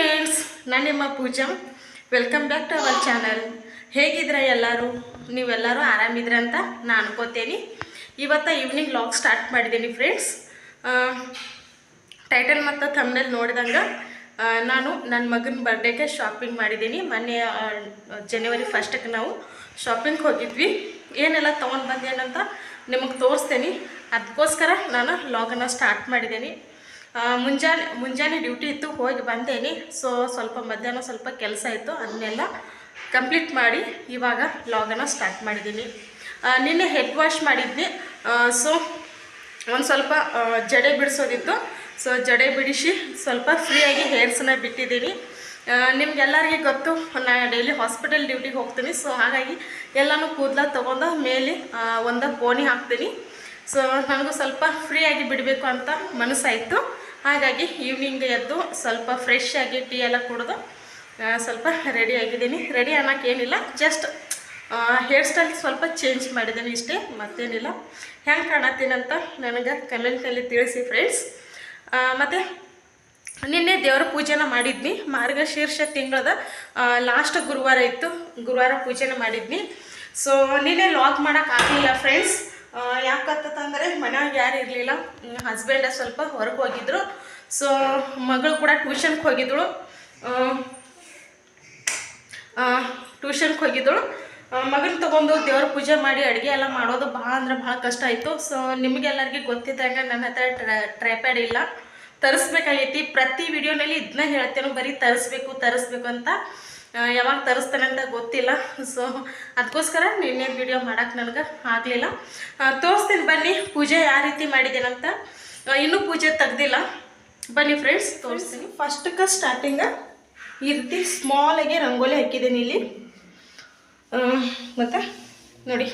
Friends ನಾನು ನಿಮ್ಮ Pooja. Welcome back to our channel ಹೇಗಿದ್ರ ಎಲ್ಲರೂ? ನೀವೆಲ್ಲರೂ ಆರಾಮಿದ್ರೆ ಅಂತ ನಾನು ಅನ್ಕೋತೀನಿ. ಇವತ್ತು ಈವ್ನಿಂಗ್ ಲಾಗ್ ಸ್ಟಾರ್ಟ್ ಮಾಡಿದ್ದೀನಿ ಫ್ರೆಂಡ್ಸ್ ಟೈಟಲ್ ಮತ್ತು ಥಂಬ್ನೇಲ್ ನೋಡಿದಂಗೆ ನಾನು ನನ್ನ ಮಗನ ಬರ್ಡೇಗೆ ಶಾಪಿಂಗ್ ಮಾಡಿದ್ದೀನಿ ಮೊನ್ನೆ ಜನವರಿ ಫಸ್ಟಕ್ಕೆ ನಾವು ಶಾಪಿಂಗ್ ಹೋಗಿದ್ವಿ. ಏನೆಲ್ಲ ತೊಗೊಂಡು ಬಂದೇನಂತ ನಿಮಗೆ ತೋರಿಸ್ತೇನೆ. ಅದಕ್ಕೋಸ್ಕರ ನಾನು ಲಾಗನ್ನು ಸ್ಟಾರ್ಟ್ ಮಾಡಿದ್ದೀನಿ ಮುಂಜಾನೆ ಮುಂಜಾನೆ ಡ್ಯೂಟಿ ಇತ್ತು, ಹೋಗಿ ಬಂದೇನಿ. ಸೊ ಸ್ವಲ್ಪ ಮಧ್ಯಾಹ್ನ ಸ್ವಲ್ಪ ಕೆಲಸ ಇತ್ತು, ಅದನ್ನೆಲ್ಲ ಕಂಪ್ಲೀಟ್ ಮಾಡಿ ಇವಾಗ ಲಾಗನ್ನು ಸ್ಟಾರ್ಟ್ ಮಾಡಿದ್ದೀನಿ ನಿನ್ನೆ ಹೆಡ್ ವಾಶ್ ಮಾಡಿದ್ವಿ ಸೊ ಒಂದು ಸ್ವಲ್ಪ ಜಡೆ ಬಿಡಿಸೋದಿತ್ತು. ಸೊ ಜಡೆ ಬಿಡಿಸಿ ಸ್ವಲ್ಪ ಫ್ರೀಯಾಗಿ ಹೇರ್ಸನ್ನ ಬಿಟ್ಟಿದ್ದೀನಿ ನಿಮ್ಗೆಲ್ಲರಿಗೆ ಗೊತ್ತು ನಾನು ಡೈಲಿ ಹಾಸ್ಪಿಟಲ್ ಡ್ಯೂಟಿಗೆ ಹೋಗ್ತೀನಿ. ಸೊ ಹಾಗಾಗಿ ಎಲ್ಲನೂ ಕೂದಲ ತೊಗೊಂಡು ಮೇಲೆ ಒಂದು ಬೋನಿ ಹಾಕ್ತೀನಿ. ಸೊ ನನಗೂ ಸ್ವಲ್ಪ ಫ್ರೀಯಾಗಿ ಬಿಡಬೇಕು ಅಂತ ಮನಸ್ಸಾಯಿತು. ಹಾಗಾಗಿ ಈವ್ನಿಂಗ್ ಎದ್ದು ಸ್ವಲ್ಪ ಫ್ರೆಶ್ ಆಗಿ ಟೀ ಎಲ್ಲ ಕುಡಿದು ಸ್ವಲ್ಪ ರೆಡಿ ಆಗಿದ್ದೀನಿ. ರೆಡಿ ಅನ್ನೋಕೆ ಏನಿಲ್ಲ ಜಸ್ಟ್ ಹೇರ್ ಸ್ಟೈಲ್ ಸ್ವಲ್ಪ ಚೇಂಜ್ ಮಾಡಿದ್ದೀನಿ ಇಷ್ಟೇ, ಮತ್ತೇನಿಲ್ಲ. ಹೆಂಗೆ ಕಾಣತ್ತೀನಂತ ನನಗೆ ಕಮೆಂಟ್ನಲ್ಲಿ ತಿಳಿಸಿ ಫ್ರೆಂಡ್ಸ್ ಮತ್ತು ನಿನ್ನೆ ದೇವರ ಪೂಜೆನ ಮಾಡಿದ್ನಿ. ಮಾರ್ಗಶೀರ್ಷ ತಿಂಗಳದ ಲಾಸ್ಟ್ ಗುರುವಾರ ಇತ್ತು, ಗುರುವಾರ ಪೂಜೆನ ಮಾಡಿದ್ನಿ. ಸೊ ನಿನ್ನೆ ಲಾಕ್ ಮಾಡೋಕ್ಕಾಗಲಿಲ್ಲ ಫ್ರೆಂಡ್ಸ್ ಯಾಕಂತಂದರೆ ಮನ್ಯಾಗ ಯಾರು ಇರಲಿಲ್ಲ. ಹಸ್ಬೆಂಡ ಸ್ವಲ್ಪ ಹೊರಗೆ ಹೋಗಿದ್ರು. ಸೊ ಮಗಳು ಕೂಡ ಟ್ಯೂಷನ್ಗೆ ಹೋಗಿದ್ದಳು ಟ್ಯೂಷನ್ಗೆ ಹೋಗಿದ್ದಳು ಮಗನ ತೊಗೊಂಡು ದೇವ್ರ ಪೂಜೆ ಮಾಡಿ ಅಡುಗೆ ಎಲ್ಲ ಮಾಡೋದು ಭಾಳ ಅಂದ್ರೆ ಭಾಳ ಕಷ್ಟ ಆಯಿತು. ಸೊ ನಿಮಗೆಲ್ಲರಿಗೂ ಗೊತ್ತಿದ್ದಂಗೆ ನನ್ನ ಹತ್ರ ಟ್ರ ಟ್ರೈಪ್ಯಾಡ್ ಇಲ್ಲ. ತರಿಸ್ಬೇಕಾಗೈತಿ. ಪ್ರತಿ ವಿಡಿಯೋನಲ್ಲಿ ಇದನ್ನ ಹೇಳ್ತೇನೆ, ಬರೀ ತರಿಸ್ಬೇಕು ತರಿಸ್ಬೇಕು ಅಂತ. ಯಾವಾಗ ತರಿಸ್ತಾನೆ ಅಂತ ಗೊತ್ತಿಲ್ಲ. ಸೊ ಅದಕ್ಕೋಸ್ಕರ ನಿನ್ನೆ ವಿಡಿಯೋ ಮಾಡೋಕೆ ನನಗೆ ಆಗಲಿಲ್ಲ. ತೋರಿಸ್ತೀನಿ ಬನ್ನಿ ಪೂಜೆ ಯಾವ ರೀತಿ ಮಾಡಿದ್ದೀನಂತ ಇನ್ನೂ ಪೂಜೆ ತೆಗ್ದಿಲ್ಲ. ಬನ್ನಿ ಫ್ರೆಂಡ್ಸ್ ತೋರಿಸ್ತೀನಿ. ಫಸ್ಟಕ್ಕೆ ಸ್ಟಾರ್ಟಿಂಗ ಈ ರೀತಿ ಸ್ಮಾಲಾಗಿ ರಂಗೋಲಿ ಹಾಕಿದ್ದೀನಿ ಇಲ್ಲಿ. ಮತ್ತು ನೋಡಿ.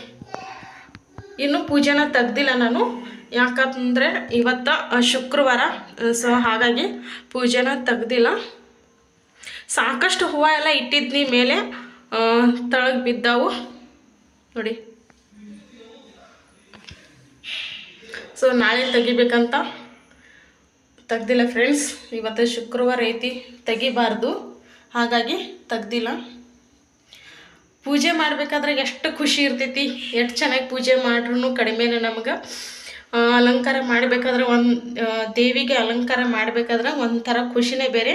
ಇನ್ನೂ ಪೂಜೆನ ತೆಗ್ದಿಲ್ಲ ನಾನು. ಯಾಕಂದರೆ ಇವತ್ತು ಶುಕ್ರವಾರ ಸೊ ಹಾಗಾಗಿ ಪೂಜೆನ ತೆಗ್ದಿಲ್ಲ. ಸಾಕಷ್ಟು ಹೂವು ಎಲ್ಲ ಇಟ್ಟಿದ್ನಿ ಮೇಲೆ ತಳಗೆ ಬಿದ್ದಾವು. ನೋಡಿ. ಸೊ ನಾಳೆ ತೆಗಿಬೇಕಂತ ತೆಗ್ದಿಲ್ಲ ಫ್ರೆಂಡ್ಸ್ ಇವತ್ತು ಶುಕ್ರವಾರ ಐತಿ, ತೆಗಿಬಾರ್ದು. ಹಾಗಾಗಿ ತೆಗ್ದಿಲ್ಲ. ಪೂಜೆ ಮಾಡಬೇಕಾದ್ರೆ ಎಷ್ಟು ಖುಷಿ ಇರ್ತೈತಿ. ಎಷ್ಟು ಚೆನ್ನಾಗಿ ಪೂಜೆ ಮಾಡ್ರೂ ಕಡಿಮೆನೇ ನಮ್ಗೆ. ಅಲಂಕಾರ ಮಾಡಬೇಕಾದ್ರೆ ಒಂದು ದೇವಿಗೆ ಅಲಂಕಾರ ಮಾಡಬೇಕಾದ್ರೆ ಒಂಥರ ಖುಷಿನೇ ಬೇರೆ.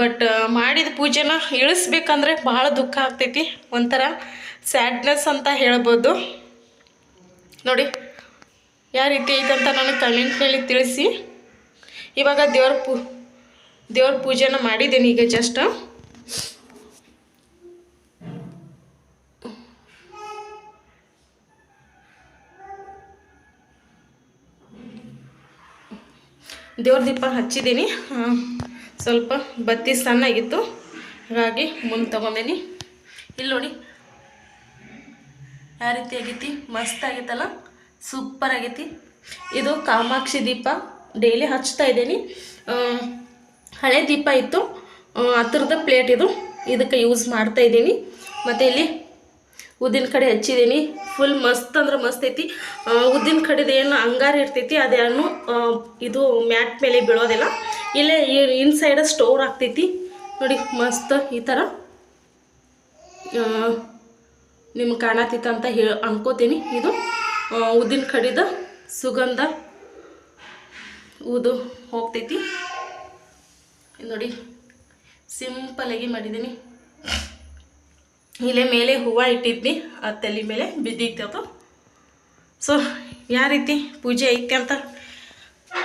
ಬಟ್ ಮಾಡಿದ ಪೂಜೆನ ಇಳಿಸ್ಬೇಕಂದ್ರೆ ಭಾಳ ದುಃಖ ಆಗ್ತೈತಿ. ಒಂಥರ ಸ್ಯಾಡ್ನೆಸ್ ಅಂತ ಹೇಳ್ಬೋದು. ನೋಡಿ, ಯಾವ ರೀತಿ ಐತಂತ ನನಗೆ ಕಮೆಂಟ್ನಲ್ಲಿ ತಿಳಿಸಿ. ಇವಾಗ ದೇವ್ರ ಪೂ, ದೇವ್ರ ಪೂಜೆನ ಮಾಡಿದ್ದೀನಿ ಈಗ ಜಸ್ಟ್ ದೇವ್ರ ದೀಪ ಹಚ್ಚಿದ್ದೀನಿ. ಸ್ವಲ್ಪ ಬತ್ತಿ ಸಣ್ಣಾಗಿತ್ತು. ಹಾಗಾಗಿ ಮುಂದೆ ತೊಗೊಂಡೇನಿ. ಇಲ್ಲಿ ನೋಡಿ. ಯಾವ ರೀತಿ ಆಗೈತಿ. ಮಸ್ತ್ ಆಗೈತಲ್ಲ. ಸೂಪರ್ ಆಗೈತಿ. ಇದು ಕಾಮಾಕ್ಷಿ ದೀಪ. ಡೈಲಿ ಹಚ್ತಾ ಇದ್ದೀನಿ. ಹಳೆ ದೀಪ ಇತ್ತು. ಹತ್ತಿರದ ಪ್ಲೇಟ್ ಇದು. ಇದಕ್ಕೆ ಯೂಸ್ ಮಾಡ್ತಾ ಇದ್ದೀನಿ. ಮತ್ತು ಇಲ್ಲಿ ಉದ್ದಿನ ಕಡೆ ಹಚ್ಚಿದ್ದೀನಿ. ಫುಲ್ ಮಸ್ತ್ ಅಂದ್ರೆ ಮಸ್ತ್ ಐತಿ. ಉದ್ದಿನ ಕಡೆದು ಏನು ಅಂಗಾರ ಇರ್ತೈತಿ ಅದೇನು ಇದು ಮ್ಯಾಟ್ ಮೇಲೆ ಬೀಳೋದಿಲ್ಲ. ಇಲ್ಲೇ ಇನ್ ಸೈಡ್ ಸ್ಟೋರ್ ಆಗ್ತೈತಿ. ನೋಡಿ, ಮಸ್ತ್ ಈ ಥರ ನಿಮ್ಗೆ ಕಾಣತಿತ್ತು ಅಂತ ಹೇಳಿ ಅನ್ಕೋತೀನಿ ಇದು. ಉದ್ದಿನ ಕಡಿದ ಸುಗಂಧ ಊದು ಹೋಗ್ತೈತಿ. ನೋಡಿ ಸಿಂಪಲಾಗಿ ಮಾಡಿದ್ದೀನಿ. ಇಲ್ಲೇ ಮೇಲೆ ಹೂವು ಇಟ್ಟಿದ್ವಿ ಆ ತಲೆ ಮೇಲೆ ಬಿದ್ದಿತ್ತು ಸೊ ಯಾವ ರೀತಿ ಪೂಜೆ ಐತೆ ಅಂತ?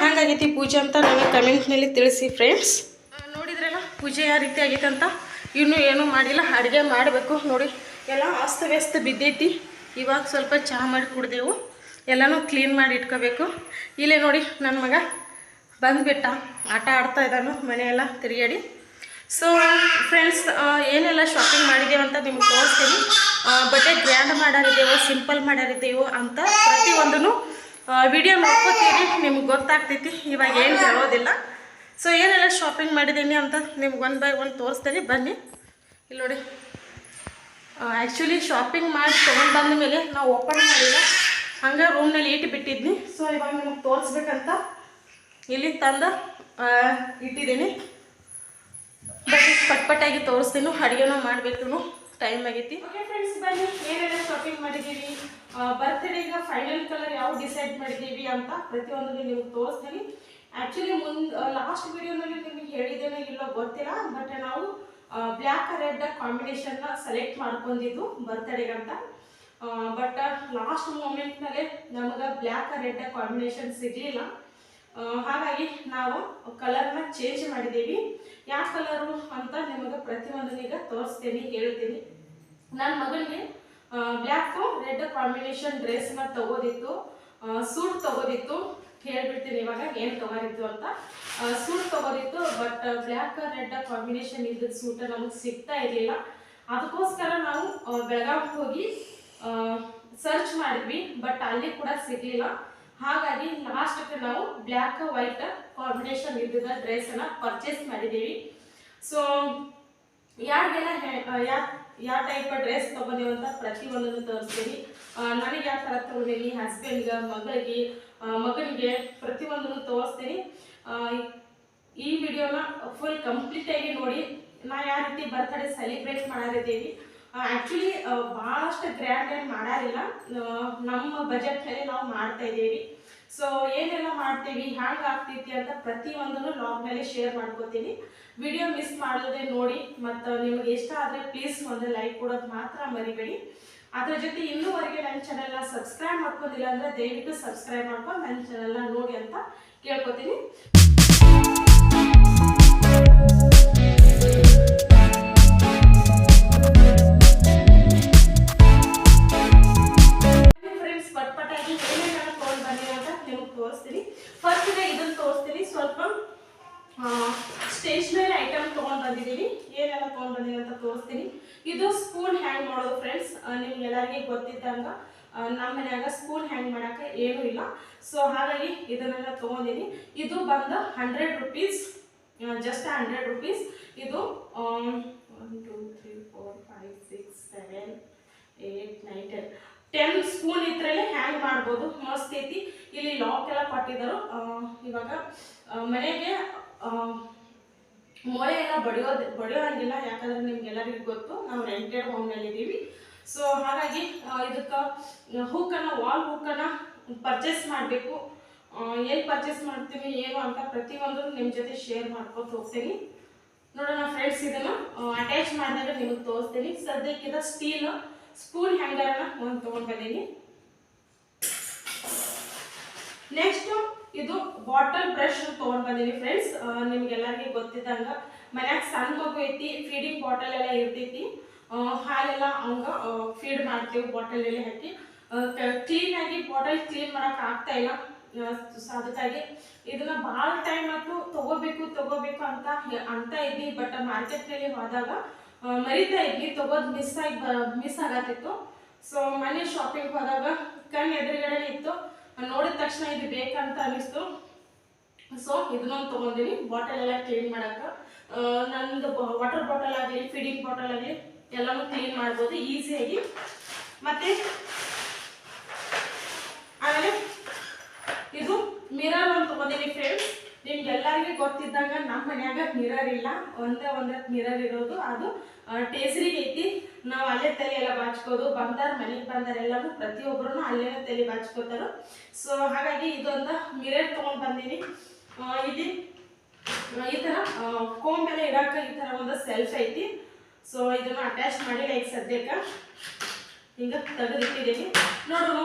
ಹೆಂಗಾಗೈತಿ ಪೂಜೆ ಅಂತ ನಮಗೆ ಕಮೆಂಟ್ನಲ್ಲಿ ತಿಳಿಸಿ ಫ್ರೆಂಡ್ಸ್ ನೋಡಿದ್ರಲ್ಲ, ಪೂಜೆ ಯಾವ ರೀತಿ ಆಗೈತೆ ಅಂತ? ಇನ್ನೂ ಏನೂ ಮಾಡಿಲ್ಲ, ಅಡುಗೆ ಮಾಡಬೇಕು, ನೋಡಿ. ಎಲ್ಲ ಅಸ್ತವ್ಯಸ್ತ ಬಿದ್ದೈತಿ. ಇವಾಗ ಸ್ವಲ್ಪ ಚಹಾ ಮಾಡಿ ಕುಡ್ದೆವು. ಎಲ್ಲನೂ ಕ್ಲೀನ್ ಮಾಡಿ ಇಟ್ಕೋಬೇಕು. ಇಲ್ಲೇ ನೋಡಿ ನನ್ನ ಮಗ ಬಂದುಬಿಟ್ಟ. ಆಟ ಆಡ್ತಾ ಇದ್ದಾನು, ಮನೆಯೆಲ್ಲ ತಿರುಗಾಡಿ ಸೊ ಫ್ರೆಂಡ್ಸ್ ಏನೆಲ್ಲ ಶಾಪಿಂಗ್ ಮಾಡಿದ್ದೇವೆ ಅಂತ ನಿಮ್ಗೆ ತೋರಿಸ್ತೀನಿ. ಬಟ್ಟೆ ಗ್ರ್ಯಾಂಡ್ ಮಾಡಿದ್ದೇವೆ ಸಿಂಪಲ್ ಮಾಡಿದ್ದೇವೆ ಅಂತ ಪ್ರತಿಯೊಂದೂ ವಿಡಿಯೋ ನೋಡ್ಕೋತೀರಿ. ನಿಮ್ಗೆ ಗೊತ್ತಾಗ್ತೈತಿ. ಇವಾಗ ಏನು ಹೇಳೋದಿಲ್ಲ. ಸೊ ಏನೆಲ್ಲ ಶಾಪಿಂಗ್ ಮಾಡಿದ್ದೀನಿ ಅಂತ ನಿಮ್ಗೆ ಒನ್ ಬೈ ಒನ್ ತೋರಿಸ್ತೀನಿ. ಬನ್ನಿ. ಇಲ್ಲಿ ನೋಡಿ. ಆ್ಯಕ್ಚುಲಿ ಶಾಪಿಂಗ್ ಮಾಡಿ ತೊಗೊಂಡು ಬಂದ ಮೇಲೆ ನಾವು ಓಪನ್ ಮಾಡಿಲ್ಲ. ಹಂಗೆ ರೂಮ್ನಲ್ಲಿ ಇಟ್ಟು ಬಿಟ್ಟಿದ್ನಿ. ಸೊ ಇವಾಗ ನಿಮಗೆ ತೋರಿಸ್ಬೇಕಂತ ಇಲ್ಲಿ ತಂದು ಇಟ್ಟಿದ್ದೀನಿ. ಬಟ್ ಪಟ್ಪಟ್ಟಾಗಿ ತೋರಿಸ್ತೀನಿ ಅಡುಗೆನೂ ಮಾಡಬೇಕು ಟೈಮ್ ಆಗೈತಿ. ಓಕೆ ಫ್ರೆಂಡ್ಸ್ ಬನ್ನಿ, ಏನೆಲ್ಲ ಶಾಪಿಂಗ್ ಮಾಡಿದ್ದೀವಿ ಈಗ ಫೈನಲ್ ಕಲರ್ ಯಾವ ಡಿಸೈಡ್ ಮಾಡಿದ್ದೀವಿ ಅಂತ ಪ್ರತಿಯೊಂದು ನಿಮ್ಗೆ ತೋರಿಸ್ತೀನಿ. ಆ್ಯಕ್ಚುಲಿ ಮುಂದ್ ಲಾಸ್ಟ್ ವಿಡಿಯೋನಲ್ಲಿ ನಿಮಗೆ ಹೇಳಿದ್ದೇನೋ ಇಲ್ಲ ಗೊತ್ತಿಲ್ಲ ಬಟ್ ನಾವು ಬ್ಲ್ಯಾಕ್ ರೆಡ್ ಕಾಂಬಿನೇಷನ್ನ ಸೆಲೆಕ್ಟ್ ಮಾಡ್ಕೊಂಡಿದ್ದು ಬರ್ತ್ಡೇಗೆ ಅಂತ. ಬಟ್ ಲಾಸ್ಟ್ ಮೂಮೆಂಟ್ನಲ್ಲೇ ನಮಗೆ ಬ್ಲ್ಯಾಕ್ ರೆಡ್ ಕಾಂಬಿನೇಷನ್ ಸಿಗಲಿಲ್ಲ. ಹಾಗಾಗಿ ನಾವು ಕಲರ್ನ ಚೇಂಜ್ ಮಾಡಿದ್ದೀವಿ. ಯಾವ ಕಲರು ಅಂತ ನಿಮಗೆ ಪ್ರತಿಯೊಂದು ಈಗ ತೋರಿಸ್ತೀನಿ, ಹೇಳ್ತೀನಿ. ನನ್ನ ಮಗನಿಗೆ ಬ್ಲ್ಯಾಕು ರೆಡ್ ಕಾಂಬಿನೇಷನ್ ಡ್ರೆಸ್ನ ತಗೋದಿತ್ತು. ಸೂಟ್ ತಗೋದಿತ್ತು. ಹೇಳ್ಬಿಡ್ತೀನಿ ಇವಾಗ ಏನು ತಗೋದಿತ್ತು ಅಂತ. ಸೂಟ್ ತಗೋದಿತ್ತು ಬಟ್ ಬ್ಲ್ಯಾಕ್ ರೆಡ್ ಕಾಂಬಿನೇಷನ್ ಇದ್ದ ಸೂಟ ನಮಗೆ ಸಿಗ್ತಾ ಇರಲಿಲ್ಲ. ಅದಕ್ಕೋಸ್ಕರ ನಾವು ಬೆಳಗಾವಿಗೆ ಹೋಗಿ ಸರ್ಚ್ ಮಾಡಿದ್ವಿ ಬಟ್ ಅಲ್ಲಿ ಕೂಡ ಸಿಗಲಿಲ್ಲ. ಹಾಗಾಗಿ ಲಾಸ್ಟ್ಗೆ ನಾವು ಬ್ಲ್ಯಾಕ್ ವೈಟ್ ಕಾಂಬಿನೇಷನ್ ಇದ್ದಿದ್ದ ಡ್ರೆಸ್ಸನ್ನು ಪರ್ಚೇಸ್ ಮಾಡಿದ್ದೀವಿ. ಸೊ ಯಾರಿಗೆಲ್ಲ ಯಾವ ಟೈಪ್ ಡ್ರೆಸ್ ತೊಗೊಂಡೀವಿ ಅಂತ ಪ್ರತಿಯೊಂದನ್ನು ತೋರಿಸ್ತೀನಿ. ನನಗೆ ಯಾವ ಥರ ತೊಗೊಂಡೀನಿ ಹಸ್ಬೆಂಡ್ಗೆ ಮಗಳಿಗೆ ಮಗನಿಗೆ ಪ್ರತಿಯೊಂದನ್ನು ತೋರಿಸ್ತೀನಿ. ಈ ವಿಡಿಯೋನ ಫುಲ್ ಕಂಪ್ಲೀಟಾಗಿ ನೋಡಿ. ನಾ ಯಾವ ರೀತಿ ಬರ್ತ್ಡೇ ಸೆಲೆಬ್ರೇಟ್ ಮಾಡಿದ್ದೀವಿ ಆ್ಯಕ್ಚುಲಿ ಭಾಳಷ್ಟು ಗ್ರ್ಯಾಂಡ್ ಏನು ಮಾಡಾರಿಲ್ಲ. ನಮ್ಮ ನಮ್ಮ ಬಜೆಟ್ನಲ್ಲಿ ನಾವು ಮಾಡ್ತಾ ಇದ್ದೀವಿ. ಸೊ ಏನೆಲ್ಲ ಮಾಡ್ತೀವಿ, ಹ್ಯಾಂಗೆ ಆಗ್ತೈತಿ ಅಂತ ಪ್ರತಿಯೊಂದನ್ನು ಲಾಗ್ ಮೇಲೆ ಶೇರ್ ಮಾಡ್ಕೋತೀನಿ. ವಿಡಿಯೋ ಮಿಸ್ ಮಾಡೋದೇ ನೋಡಿ, ಮತ್ತು ನಿಮಗೆ ಇಷ್ಟ ಆದರೆ ಪ್ಲೀಸ್ ಒಂದು ಲೈಕ್ ಕೊಡೋದು ಮಾತ್ರ ಮರಿಬೇಡಿ. ಅದರ ಜೊತೆ ಇನ್ನೂವರೆಗೆ ನನ್ನ ಚಾನೆಲ್ನ ಸಬ್ಸ್ಕ್ರೈಬ್ ಮಾಡ್ಕೊಂಡಿಲ್ಲ ಅಂದರೆ ದಯವಿಟ್ಟು ಸಬ್ಸ್ಕ್ರೈಬ್ ಮಾಡ್ಕೊಂಡು ನನ್ನ ಚಾನೆಲ್ನ ನೋಡಿ ಅಂತ ಕೇಳ್ಕೊತೀನಿ. ಬಂದಿದ್ದೀನಿ ಏನೆಲ್ಲ ತೊಗೊಂಡು ಬಂದಿದೆ ಅಂತ ತೋರಿಸ್ತೀನಿ. ಇದು ಸ್ಪೂನ್ ಹ್ಯಾಂಗ್ ಮಾಡೋದು ಫ್ರೆಂಡ್ಸ್ ನಿಮ್ಗೆ ಎಲ್ಲರಿಗೂ ಗೊತ್ತಿದ್ದಂಗ ನಮ್ಮ ಮನ್ಯಾಗ ಸ್ಪೂನ್ ಹ್ಯಾಂಗ್ ಮಾಡಕ್ಕೆ ಏನೂ ಇಲ್ಲ. ಸೊ ಹಾಗಾಗಿ ಇದನ್ನೆಲ್ಲ ತೊಗೊಂಡಿನಿ. ಇದು ಬಂದು hundred rupees just hundred rupees ಇದು one two three four five six seven eight nine ten ten spoon ಇದ್ರಲ್ಲಿ ಹ್ಯಾಂಗ್ ಮಾಡ್ಬೋದು. ಮಸ್ತ್ ಐತಿ. ಇಲ್ಲಿ ಲಾಕ್ ಎಲ್ಲ ಕೊಟ್ಟಿದ್ದರು. ಇವಾಗ ಮನೆಗೆ ಮೊಳೆ ಎಲ್ಲ ಬಡಿಯೋದು ಬಡಿಯೋಂಗಿಲ್ಲ ಯಾಕಂದ್ರೆ ನಿಮ್ಗೆಲ್ಲರಿಗೂ ಗೊತ್ತು, ನಾವು ರೆಂಟೆಡ್ ಹೋಮ್ನಲ್ಲಿ ಇದ್ದೀವಿ ಸೊ ಹಾಗಾಗಿ ಇದಕ್ಕೆ ಹೂಕನ್ನು ವಾಲ್ ಹೂಕನ್ನು ಪರ್ಚೇಸ್ ಮಾಡಬೇಕು. ಎಲ್ಲಿ ಪರ್ಚೇಸ್ ಮಾಡ್ತೀವಿ ಏನು ಅಂತ ಪ್ರತಿಯೊಂದು ನಿಮ್ಮ ಜೊತೆ ಶೇರ್ ಮಾಡ್ಕೊತ ಹೋಗ್ತೀನಿ. ನೋಡೋಣ ಫ್ರೆಂಡ್ಸ್ ಇದನ್ನು ಅಟ್ಯಾಚ್ ಮಾಡಿದಾಗ ನಿಮಗೆ ತೋರಿಸ್ತೀನಿ. ಸದ್ಯಕ್ಕಿದ ಸ್ಟೀಲ್ ಸ್ಪೂನ್ ಹ್ಯಾಂಗರನ್ನ ಒಂದು ತೊಗೊಂಡು ಬಂದೀನಿ. ನೆಕ್ಸ್ಟ್ ಇದು ಬಾಟಲ್ ಬ್ರಷ್ ತೊಗೊಂಡು ಬಂದೀನಿ ಫ್ರೆಂಡ್ಸ್ ನಿಮ್ಗೆಲ್ಲರಿಗೂ ಗೊತ್ತಿದ್ದಂಗ ಮನ್ಯಾಗ ಸಣ್ಣ ಮಗು ಐತಿ ಫೀಡಿಂಗ್ ಬಾಟಲ್ ಎಲ್ಲ ಇರ್ತೈತಿ. ಹಾಲೆಲ್ಲ ಅವಂಗ ಫೀಡ್ ಮಾಡ್ತೀವಿ ಬಾಟಲ್ ಎಲ್ಲ ಹಾಕಿ. ಕ್ಲೀನ್ ಆಗಿ ಬಾಟಲ್ ಕ್ಲೀನ್ ಮಾಡಕ್ ಆಗ್ತಾ ಇಲ್ಲ. ಅದಕ್ಕಾಗಿ ಇದನ್ನ ಭಾಳ ಟೈಮ್ ಆಯ್ತು ತಗೋಬೇಕು ತಗೋಬೇಕು ಅಂತ ಅಂತ ಇದ್ವಿ. ಬಟ್ ಮಾರ್ಕೆಟ್ನಲ್ಲಿ ಹೋದಾಗ ಮರಿತಾ ಇದ್ವಿ. ತಗೋದ್ ಮಿಸ್ ಆಗಿ ಮಿಸ್ ಆಗತ್ತಿತ್ತು. ಸೊ ಮನೆ ಶಾಪಿಂಗ್ ಹೋದಾಗ ಕಣ್ಣು ಎದುರುಗಡೆ ಇತ್ತು. ನೋಡಿದ ತಕ್ಷಣ ಇದು ಬೇಕಂತ ಅನಿಸ್ತು. ಸೊ ಇದನ್ನೊಂದು ತೊಗೊಂಡಿನಿ. ಬಾಟಲ್ ಎಲ್ಲ ಕ್ಲೀನ್ ಮಾಡಕ್ಕೆ. ನಂದು ವಾಟರ್ ಬಾಟಲ್ ಆಗಲಿ ಫೀಡಿಂಗ್ ಬಾಟಲ್ ಆಗಲಿ, ಎಲ್ಲನೂ ಕ್ಲೀನ್ ಮಾಡ್ಬೋದು ಈಸಿಯಾಗಿ ಮತ್ತೆ, ಆಮೇಲೆ ಇದು ಮಿರರ್ ಒಂದು ತೊಗೊಂಡಿನಿ ಫ್ರೆಂಡ್ಸ್ ನಿಮ್ಗೆಲ್ಲರಿಗೂ ಗೊತ್ತಿದ್ದಾಗ ನಮ್ಮ ಮನ್ಯಾಗ ಮಿರರ್ ಇಲ್ಲ. ಒಂದೇ ಒಂದೇ ಮಿರರ್ ಇರೋದು ಅದು ಟೇಸರಿಗೆ ಐತಿ. ನಾವು ಅಲ್ಲೇ ತಲೆ ಎಲ್ಲ ಬಾಚ್ಕೋದು, ಬಂದಾರ ಮನೆಗೆ ಬಂದಾರ ಎಲ್ಲರೂ ಪ್ರತಿಯೊಬ್ಬರು ಅಲ್ಲೇ ತಲೆ ಬಾಚ್ಕೋತಾರ. ಸೊ ಹಾಗಾಗಿ ಇದೊಂದು ಮಿರರ್ ತೊಗೊಂಡು ಬಂದೀನಿ. ಇದು ಈ ಥರ ಕೋಮ್ ಮೇಲೆ ಇಡಾಕ ಈ ಥರ ಒಂದು ಸೆಲ್ಫ್ ಐತಿ. ಸೊ ಇದನ್ನ ಅಟ್ಯಾಚ್ ಮಾಡಿ ಈಗ ಸದ್ಯಕ್ಕೆ ಹಿಂಗೆ ತೆಗೆದಿಟ್ಟಿದ್ದೀನಿ ನೋಡೋಣ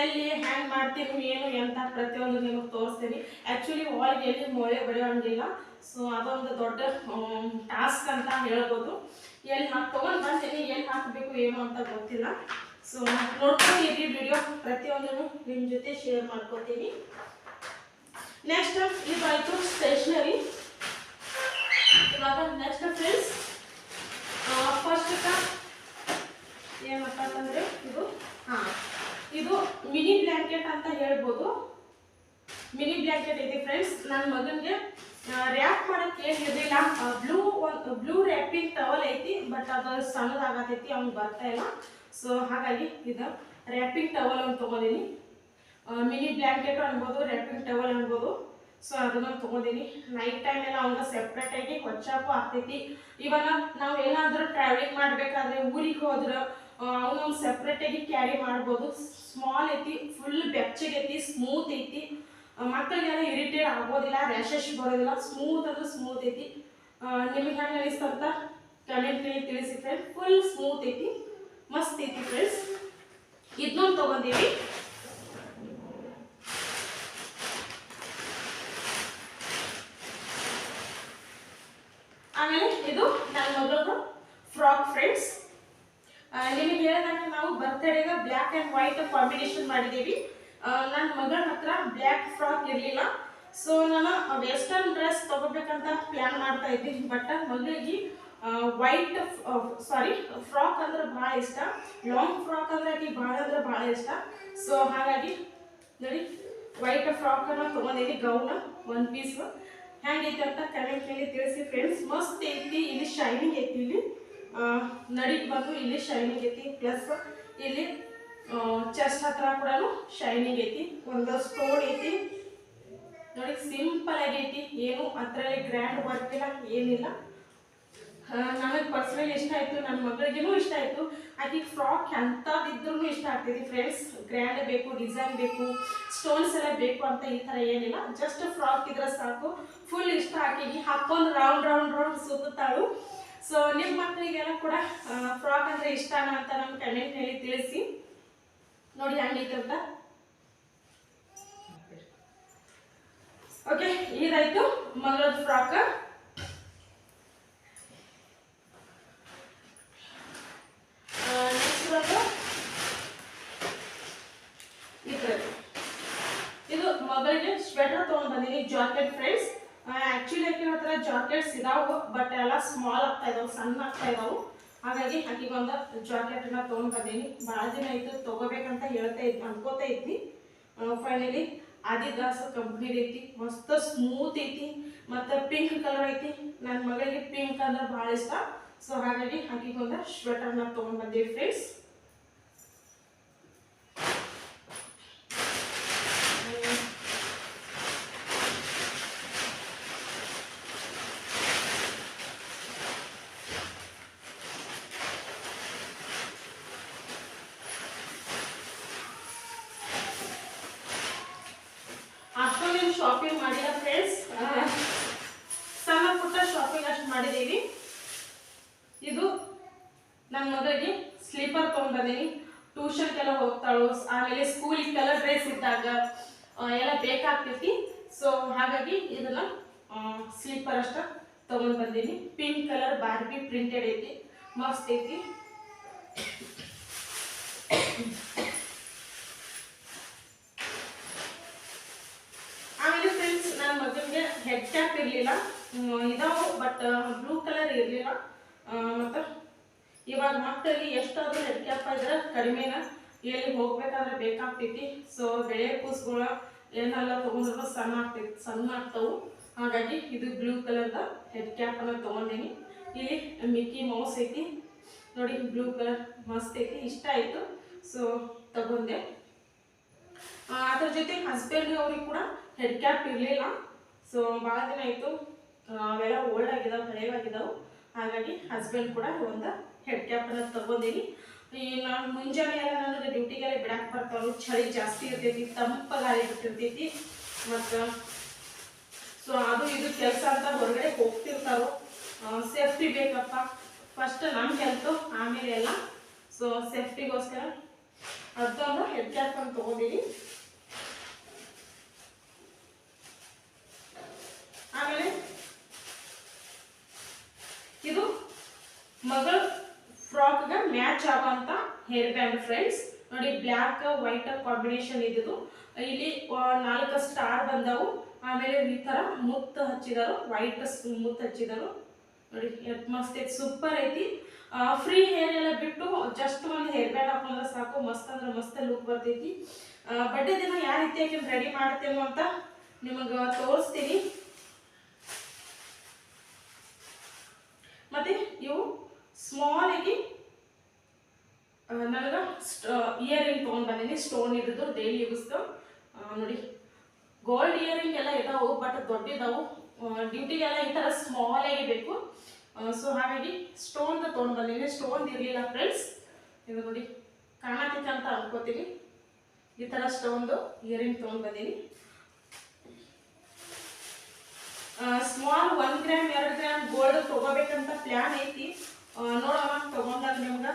ಎಲ್ಲಿ ಹ್ಯಾಂಗ್ ಮಾಡ್ತೀನಿ, ಏನು, ಎಂತ ಪ್ರತಿಯೊಂದು ನಿಮಗೆ ತೋರಿಸ್ತೀನಿ. ಆ್ಯಕ್ಚುಲಿ ವಾಲ್ಗೆ ಎಲ್ಲಿ ಮೊಳೆ ಬೆಳೆಯೋಂಗಿಲ್ಲ ಸೊ ಅದೊಂದು ದೊಡ್ಡ ಟಾಸ್ಕ್ ಅಂತ ಹೇಳ್ಬೋದು. ಎಲ್ಲಿ ಹಾಕಿ, ತೊಗೊಂಡು ಬರ್ತೀನಿ, ಎಲ್ಲಿ ಹಾಕಬೇಕು, ಏನು ಅಂತ ಗೊತ್ತಿಲ್ಲ. ಸೊ ಇಲ್ಲಿ ವಿಡಿಯೋ ಪ್ರತಿಯೊಂದನ್ನು ನಿಮ್ಮ ಜೊತೆ ಶೇರ್ ಮಾಡ್ಕೋತೀನಿ. ನೆಕ್ಸ್ಟ್ ಇದಾಯಿತು ಸ್ಟೇಷ್ನರಿ ಇವಾಗ ನೆಕ್ಸ್ಟ್ ಫ್ರೆಂಡ್ಸ್ ಫಸ್ಟ್ ಏನಪ್ಪ ಅಂತಂದರೆ ಇದು? ಹಾಂ. ಇದು ಮಿನಿ ಬ್ಲ್ಯಾಂಕೆಟ್ ಅಂತ ಹೇಳ್ಬೋದು. ಮಿನಿ ಬ್ಲ್ಯಾಂಕೆಟ್ ಇದೆ ಫ್ರೆಂಡ್ಸ್ ನನ್ನ ಮಗನಿಗೆ ರ್ಯಾಪ್ ಮಾಡಕ್ಕೆ ಏನು ಇರಲಿಲ್ಲ ಬ್ಲೂ ಬ್ಲೂ ರ್ಯಾಪಿಂಗ್ ಟವಲ್ ಐತಿ ಬಟ್ ಅದು ಸಣ್ಣದಾಗತೈತಿ, ಅವ್ನಿಗೆ ಬರ್ತಾ ಇಲ್ಲ. ಸೊ ಹಾಗಾಗಿ ಇದು ರ್ಯಾಪಿಂಗ್ ಟವಲ್ ಒಂದು ತೊಗೊಂಡಿನಿ. ಮಿನಿ ಬ್ಲ್ಯಾಂಕೆಟ್ ಅನ್ಬೋದು ರ್ಯಾಪಿಂಗ್ ಟವಲ್ ಅನ್ಬೋದು. ಸೊ ಅದನ್ನ ತೊಗೊಂಡಿನಿ. ನೈಟ್ ಟೈಮ್ ಎಲ್ಲ ಅವ್ನಿಗೆ ಸೆಪ್ರೇಟ್ ಆಗಿ ಕೊಚ್ಚಾಕು ಆಗ್ತೈತಿ. ಇವಾಗ ನಾವು ಏನಾದರೂ ಟ್ರಾವೆಲಿಂಗ್ ಮಾಡಬೇಕಾದ್ರೆ ಊರಿಗೆ ಹೋದ್ರ ಅವನೊಂದು ಸೆಪ್ರೇಟ್ ಆಗಿ ಕ್ಯಾರಿ ಮಾಡ್ಬೋದು. ಸ್ಮಾಲ್ ಐತಿ ಫುಲ್ ಬೆಚ್ಚಗೈತಿ ಸ್ಮೂತ್ ಐತಿ. ಮಕ್ಕಳಿಗೆಲ್ಲ ಇರಿಟೇಟ್ ಆಗೋದಿಲ್ಲ ರ್ಯಾಷಸ್ ಬರೋದಿಲ್ಲ ಸ್ಮೂತ್ ಅಂದ್ರೆ ಸ್ಮೂತ್ ಐತಿ. ನಿಮಗೆ ಹೆಂಗೆ ಅನಿಸ್ತಂತ ಕಮೆಂಟ್ ತಿಳಿಸಿ ಫ್ರೆಂಡ್ ಫುಲ್ ಸ್ಮೂತ್ ಐತಿ, ಮಸ್ತ್ ಐತಿ ಫ್ರೆಂಡ್ಸ್ ಇದನ್ನೊಂದು ತೊಗೊಂಡೀವಿ ಆಮೇಲೆ ಇದು ನನ್ನ ಮಗಳದು ಫ್ರಾಕ್ ಫ್ರೆಂಡ್ಸ್ ನಿಮಗೆ ಹೇಳಿದಂಗೆ ನಾವು ಬರ್ತ್ಡೇಗೆ ಬ್ಲ್ಯಾಕ್ ಆ್ಯಂಡ್ ವೈಟ್ ಕಾಂಬಿನೇಷನ್ ಮಾಡಿದ್ದೀವಿ ನನ್ನ ಮಗಳ ಹತ್ರ ಬ್ಲ್ಯಾಕ್ ಫ್ರಾಕ್ ಇರಲಿಲ್ಲ. ಸೊ ನಾನು ವೆಸ್ಟರ್ನ್ ಡ್ರೆಸ್ ತಗೋಬೇಕಂತ ಪ್ಲ್ಯಾನ್ ಮಾಡ್ತಾ ಇದ್ದೀನಿ. ಬಟ್ ಮಗಳಿಗೆ ವೈಟ್ ಸಾರಿ ಫ್ರಾಕ್ ಅಂದ್ರೆ ಭಾಳ ಇಷ್ಟ. ಲಾಂಗ್ ಫ್ರಾಕ್ ಅಂದ್ರೆ ಆಕೆ ಭಾಳ ಅಂದ್ರೆ ಭಾಳ ಇಷ್ಟ. ಸೊ ಹಾಗಾಗಿ, ನೋಡಿ ವೈಟ್ ಫ್ರಾಕ್ ಅನ್ನ ತೊಗೊಂಡಿದ್ದೀನಿ ಗೌನ ಒನ್ ಪೀಸ್ ಹೆಂಗೈತೆ ಅಂತ ಕಮೆಂಟ್ ಮೇಲೆ ತಿಳಿಸಿ ಫ್ರೆಂಡ್ಸ್ ಮಸ್ತ್ ಐತಿ, ಇಲ್ಲಿ ಶೈನಿಂಗ್ ಐತಿ ಇಲ್ಲಿ. ನಡಿಗೆ ಬಂದು ಇಲ್ಲಿ ಶೈನಿಂಗ್ ಐತಿ. ಪ್ಲಸ್ ಇಲ್ಲಿ ಚೆಸ್ಟ್ ಹತ್ರ ಕೂಡ ಶೈನಿಂಗ್ ಐತಿ, ಒಂದು ಸ್ಟೋನ್ ಐತಿ. ನೋಡಿ ಸಿಂಪಲ್ ಆಗೈತಿ ಏನು ಅದರಲ್ಲಿ ಗ್ರ್ಯಾಂಡ್ ವರ್ಕ್ ಇಲ್ಲ, ಏನಿಲ್ಲ. ನನಗೆ ಪರ್ಸನಲಿ ಇಷ್ಟ ಆಯಿತು ನನ್ನ ಮಗಳಿಗೂ ಇಷ್ಟ ಆಯಿತು. ಆಕೆಗೆ ಫ್ರಾಕ್ ಎಂಥದ್ದಿದ್ರೂ ಇಷ್ಟ ಆಗ್ತೈತಿ ಫ್ರೆಂಡ್ಸ್ ಗ್ರ್ಯಾಂಡ್ ಬೇಕು ಡಿಸೈನ್ ಬೇಕು ಸ್ಟೋನ್ಸ್ ಎಲ್ಲ ಬೇಕು ಅಂತ ಈ ಥರ ಏನಿಲ್ಲ. ಜಸ್ಟ್ ಫ್ರಾಕ್ ಇದ್ರೆ ಸಾಕು. ಫುಲ್ ಇಷ್ಟ ಆಕೆಗೆ ಹಾಕೊಂಡು ರೌಂಡ್ ರೌಂಡ್ ರೌಂಡ್ ಸುತ್ತಾಳು ಸೊ ನಿಮ್ಮ ಮಕ್ಕಳಿಗೆಲ್ಲ ಕೂಡ ಫ್ರಾಕ್ ಅಂದರೆ ಇಷ್ಟ ಅಂತ ನಮ್ಮ ಕಮೆಂಟ್ನಲ್ಲಿ ತಿಳಿಸಿ. ನೋಡಿ ಹಂಗೈತೆ ಅಂತ. ಓಕೆ ಇದಾಯ್ತು ಮಗಳದ ಫ್ರಾಕ್ ಇದು ಇದು ಮಗಳಿಗೆ ಸ್ವೆಟರ್ ತಗೊಂಡ್ ಜಾಕೆಟ್ ಫ್ರೆಂಡ್ಸ್ ಆಕ್ಚುಲಿ ಆಕೆ ಹತ್ರ ಜಾಕೆಟ್ಸ್ ಇದಾವೆ ಬಟ್ ಎಲ್ಲ ಸ್ಮಾಲ್ ಆಗ್ತಾ ಇದಾವೆ, ಸಣ್ಣ ಆಗ್ತಾ ಇದಾವು. ಹಾಗಾಗಿ ಆಕೆಗೆ ಒಂದು ಜಾಕೆಟ್ನ ತೊಗೊಂಡ್ ಬಂದೀನಿ. ಭಾಳ ದಿನ ಆಯ್ತು ತೊಗೋಬೇಕಂತ ಹೇಳ್ತಾ ಇದ್ವಿ ಅನ್ಕೋತಾ ಇದ್ವಿ ಫೈನಲಿ ಆದಿದಾಸ ಕಂಪ್ನಿ ಐತಿ. ಮಸ್ತ್ ಸ್ಮೂತ್ ಐತಿ, ಮತ್ತು ಪಿಂಕ್ ಕಲರ್ ಐತಿ. ನನ್ನ ಮಗಳಿಗೆ ಪಿಂಕ್ ಅಂದ್ರೆ ಭಾಳ ಇಷ್ಟ. ಸೊ ಹಾಗಾಗಿ ಆಕೆಗೆ ಒಂದು ಸ್ವೆಟರ್ನ ತೊಗೊಂಡ್ ಬಂದೀವಿ ಫ್ರೆಂಡ್ಸ್ ಅಷ್ಟೊಂದೇನು ಶಾಪಿಂಗ್ ಮಾಡಿಲ್ಲ ಫ್ರೆಂಡ್ಸ್ ಸಣ್ಣ ಪುಟ್ಟ ಶಾಪಿಂಗ್ ಅಷ್ಟು ಮಾಡಿದ್ದೀವಿ ಇದು ನನ್ನ ಮಗಳಿಗೆ ಸ್ಲೀಪರ್ ತೊಗೊಂಡ್ಬಂದೀನಿ ಟ್ಯೂಷನ್ಗೆಲ್ಲ ಹೋಗ್ತಾಳು. ಆಮೇಲೆ ಸ್ಕೂಲಿಗೆಲ್ಲ ಡ್ರೆಸ್ ಇದ್ದಾಗ ಎಲ್ಲ ಬೇಕಾಗ್ತೈತಿ ಸೊ ಹಾಗಾಗಿ ಇದನ್ನ ಸ್ಲೀಪರ್ ಅಷ್ಟ ತೊಗೊಂಡು ಬಂದೀನಿ. ಪಿಂಕ್ ಕಲರ್ ಬಾರ್ಬಿ ಪ್ರಿಂಟೆಡ್ ಐತಿ. ಮಸ್ತ್ ಐತಿ. ಆಮೇಲೆ ಫ್ರೆಂಡ್ಸ್ ನನ್ನ ಮಗನಿಗೆ ಹೆಡ್ ಕ್ಯಾಪ್ ಇರಲಿಲ್ಲ. ಇದಾವು ಬಟ್ ಬ್ಲೂ ಕಲರ್ ಇರಲಿಲ್ಲ. ಮತ್ತು ಇವಾಗ ಮಕ್ಕಳಿಗೆ ಎಷ್ಟಾದರೂ ಹೆಡ್ ಕ್ಯಾಪ್ ಇದ್ರೆ ಕಡಿಮೆನ ಎಲ್ಲಿ ಹೋಗ್ಬೇಕಾದ್ರೆ ಬೇಕಾಗ್ತೈತಿ. ಸೊ ಬೆಳೆ ಕೂಸುಗಳ ಏನೆಲ್ಲ ತೊಗೊಂಡ್ರು ಸಣ್ಣ ಆಗ್ತೈತಿ ಸಣ್ಣ ಆಗ್ತಾವು. ಹಾಗಾಗಿ ಇದು ಬ್ಲೂ ಕಲರ್ದ ಹೆಡ್ ಕ್ಯಾಪನ್ನು ತೊಗೊಂಡೀನಿ. ಇಲ್ಲಿ ಮಿಕ್ಕಿ ಮೌಸ್ ಐತಿ. ನೋಡಿ ಬ್ಲೂ ಕಲರ್ ಮಸ್ತ್ ಐತಿ. ಇಷ್ಟ ಆಯಿತು. ಸೊ ತಗೊಂಡೆ. ಅದ್ರ ಜೊತೆ ಹಸ್ಬೆಂಡ್ ಅವ್ರಿಗೆ ಕೂಡ ಹೆಡ್ ಕ್ಯಾಪ್ ಇರಲಿಲ್ಲ. ಸೊ ಭಾಳ ದಿನ ಆಯಿತು. ಅವೆಲ್ಲ ಓಲ್ಡ್ ಆಗಿದಾವೆ ಹಳೆಯವಾಗಿದ್ದಾವೆ ಹಾಗಾಗಿ ಹಸ್ಬೆಂಡ್ ಕೂಡ ಒಂದು ಹೆಡ್ ಕ್ಯಾಪನ್ನು ತಗೊಂಡಿನಿ. ಈ ನಾನು ಮುಂಜಾನೆ ಎಲ್ಲ ನನಗೆ ಡ್ಯೂಟಿಗೆಲ್ಲ ಬಿಡಕ್ಕೆ ಬರ್ತಾವೆ. ಚಳಿ ಜಾಸ್ತಿ ಇರ್ತೈತಿ ತಂಪ ಗಾಳಿ ಬಿಟ್ಟಿರ್ತೈತಿ. ಮತ್ತು ಸೊ ಅದು ಇದು ಕೆಲಸ ಅಂತ ಹೊರಗಡೆ ಹೋಗ್ತಿರ್ತಾರೋ ಸೇಫ್ಟಿ ಬೇಕಪ್ಪ. ಫಸ್ಟ್ ನಮ್ಮ ಹೆಲ್ತು ಆಮೇಲೆ ಎಲ್ಲ. ಸೊ ಸೇಫ್ಟಿಗೋಸ್ಕರ ಅದನ್ನು ಹೆಡ್ ಕ್ಯಾಪ್ ಅಂತ ಆಮೇಲೆ ಇದು ಮಗಳ ಫ್ರಾಕ್ಗೆ ಮ್ಯಾಚ್ ಬ್ಯಾಂಡ್ ಫ್ರೆಂಡ್ಸ್ ನೋಡಿ ಬ್ಲ್ಯಾಕ್ ವೈಟ್ ಕಾಂಬಿನೇಷನ್ ಇದ್ದು ಇಲ್ಲಿ ನಾಲ್ಕು ಸ್ಟಾರ್ ಬಂದವು. ಆಮೇಲೆ ಈ ಥರ ಮುತ್ತು ಹಚ್ಚಿದರು. ವೈಟ್ ಮುತ್ತು ಹಚ್ಚಿದರು. ನೋಡಿ ಮಸ್ತ್ ಐತಿ ಸೂಪರ್ ಐತಿ. ಫ್ರೀ ಹೇರ್ ಎಲ್ಲ ಬಿಟ್ಟು ಜಸ್ಟ್ ಒಂದು ಹೇರ್ ಬ್ಯಾಂಡ್ ಹಾಕೊಂಡ್ರೆ ಸಾಕು. ಮಸ್ತ್ ಅಂದ್ರೆ ಮಸ್ತ್ ಲುಕ್ ಬರ್ತೈತಿ. ಬಟ್ಟೆ ದಿನ ಯಾವ ರೀತಿಯಾಗಿ ರೆಡಿ ಮಾಡ್ತೇನೋ ಅಂತ ನಿಮಗೆ ತೋರಿಸ್ತೀನಿ. ಮತ್ತೆ ಇವು ಸ್ಮಾಲ್ ನನಗೆ ಇಯರ್ ರಿಂಗ್ ತೊಗೊಂಡು ಬಂದೀನಿ. ಸ್ಟೋನ್ ಇದ್ದು ಡೈಲಿ ಯೂಸ್ದು ನೋಡಿ. ಗೋಲ್ಡ್ ಇಯರಿಂಗ್ ಎಲ್ಲ ಇದಾವು ಬಟ್ ದೊಡ್ಡದಾವು. ಡ್ಯೂಟಿಗೆಲ್ಲ ಈ ಥರ ಸ್ಮಾಲ್ ಆಗಿ ಬೇಕು. ಸೊ ಹಾಗಾಗಿ ಸ್ಟೋನ್ದು ತೊಗೊಂಡು ಬಂದೀನಿ. ಸ್ಟೋನ್ ಇರಲಿಲ್ಲ ಫ್ರೆಂಡ್ಸ್ ಇದು ನೋಡಿ ಕಾಣತೈತೆ ಅಂತ ಅನ್ಕೋತೀನಿ. ಈ ಥರ ಸ್ಟೋನ್ದು ಇಯರಿಂಗ್ ತೊಗೊಂಡು ಬಂದೀನಿ. ಸ್ಮಾಲ್ ಒನ್ ಗ್ರಾಮ್ ಎರಡು ಗ್ರಾಮ್ ಗೋಲ್ಡ್ ತಗೋಬೇಕಂತ ಪ್ಲ್ಯಾನ್ ಐತಿ. ನೋಡೋಣ ತೊಗೊಂಡಾಗ ನಿಮ್ಗೆ?